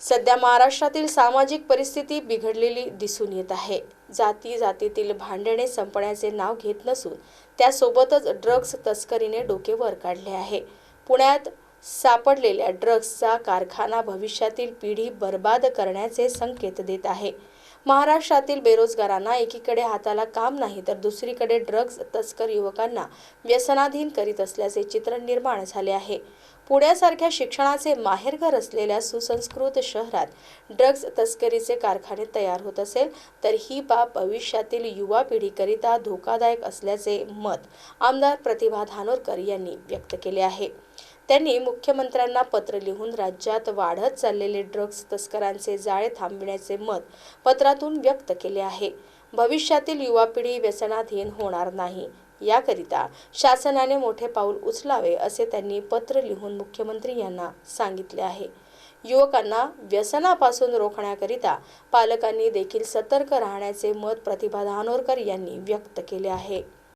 सध्या महाराष्ट्रातील सामाजिक परिस्थिती बिघडलेली दिसून येत आहे. जाती जातीतील भांडणे संपण्याचे नाव घेत नसून त्यासोबतच ड्रग्ज तस्करीने डोके वर काढले आहे. पुण्यात सापडलेल्या ड्रग्जचा कारखाना भविष्यातील पिढी बर्बाद करण्याचे संकेत देत आहे. महाराष्ट्रातील बेरोजगारांना एकीकडे हाताला काम नाही तर दुसरीकडे ड्रग्ज तस्कर युवकांना व्यसनाधीन करीत असल्याचे चित्र निर्माण झाले आहे. पुण्यासारख्या शिक्षणाचे माहेरघर असलेल्या सुसंस्कृत शहरात ड्रग्ज तस्करीचे कारखाने तयार होत असेल तर ही बाब भविष्यातील युवा पिढीकरिता धोकादायक असल्याचे मत आमदार प्रतिभा धानोरकर यांनी व्यक्त केले आहे. त्यांनी मुख्यमंत्र्यांना पत्र लिहून राज्यात वाढत चाललेले ड्रग्ज तस्करांचे जाळे थांबविण्याचे मत पत्रात माध्यमातून व्यक्त केले आहे. भविष्यातील युवा पिढी व्यसनाधीन होणार नाही. याकरिता शासनाने मोठे पाऊल उचलावे असे त्यांनी पत्र लिहून मुख्यमंत्री यांना सांगितले आहे. युवकांना व्यसनापासून रोखण्याकरिता पालकांनी देखील सतर्क राहण्याचे मत प्रतिभा धानोरकर यांनी व्यक्त केले आहे.